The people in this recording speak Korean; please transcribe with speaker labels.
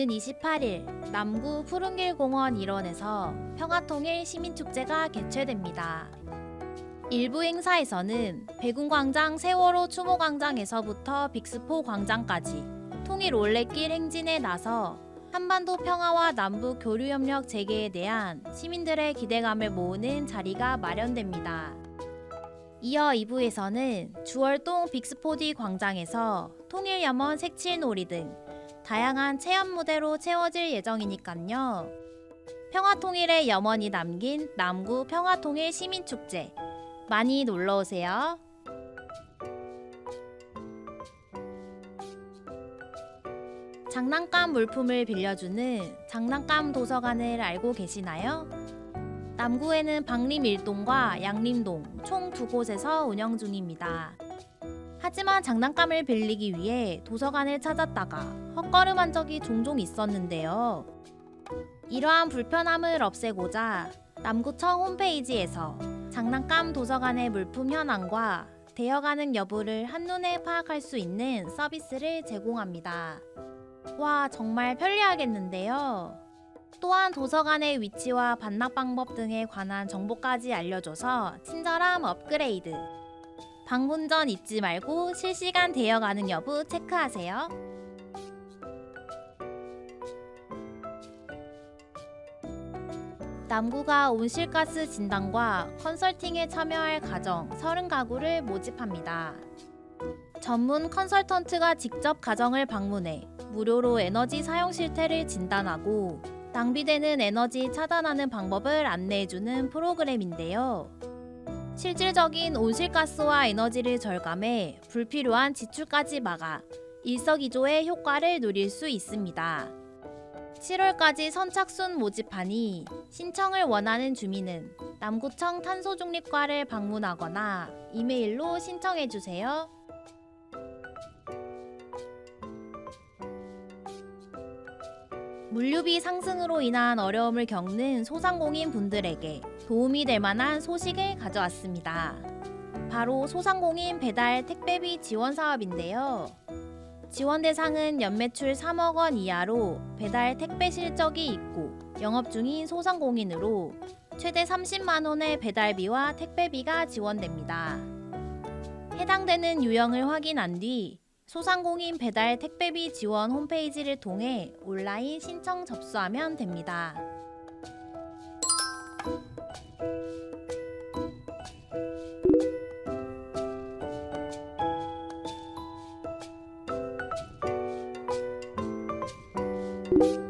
Speaker 1: 오는 28일 남구 푸른길 공원 일원에서 평화통일 시민축제가 개최됩니다. 일부 행사에서는 백운광장 세월호 추모광장에서부터 빅스포 광장까지 통일 올레길 행진에 나서 한반도 평화와 남북 교류협력 재개에 대한 시민들의 기대감을 모으는 자리가 마련됩니다. 이어 2부에서는 주월동 빅스포디 광장에서 통일염원 색칠놀이 등 다양한 체험 무대로 채워질 예정이니깐요. 평화통일의 염원이 담긴 남구 평화통일 시민축제 많이 놀러 오세요. 장난감 물품을 빌려주는 장난감 도서관을 알고 계시나요? 남구에는 박림 1동과 양림동 총 두 곳에서 운영 중입니다. 하지만 장난감을 빌리기 위해 도서관을 찾았다가 헛걸음한 적이 종종 있었는데요. 이러한 불편함을 없애고자 남구청 홈페이지에서 장난감 도서관의 물품 현황과 되어가는 여부를 한눈에 파악할 수 있는 서비스를 제공합니다. 와, 정말 편리하겠는데요. 또한 도서관의 위치와 반납 방법 등에 관한 정보까지 알려줘서 친절함 업그레이드. 방문 전 잊지 말고 실시간 되어가는 여부 체크하세요. 남구가 온실가스 진단과 컨설팅에 참여할 가정 30가구를 모집합니다. 전문 컨설턴트가 직접 가정을 방문해 무료로 에너지 사용 실태를 진단하고 낭비되는 에너지 차단하는 방법을 안내해주는 프로그램인데요. 실질적인 온실가스와 에너지를 절감해 불필요한 지출까지 막아 일석이조의 효과를 누릴 수 있습니다. 7월까지 선착순 모집하니 신청을 원하는 주민은 남구청 탄소중립과를 방문하거나 이메일로 신청해 주세요. 물류비 상승으로 인한 어려움을 겪는 소상공인 분들에게 도움이 될 만한 소식을 가져왔습니다. 바로 소상공인 배달 택배비 지원 사업인데요. 지원 대상은 연매출 3억 원 이하로 배달 택배 실적이 있고 영업 중인 소상공인으로 최대 30만 원의 배달비와 택배비가 지원됩니다. 해당되는 유형을 확인한 뒤 소상공인 배달 택배비 지원 홈페이지를 통해 온라인 신청 접수하면 됩니다. thank you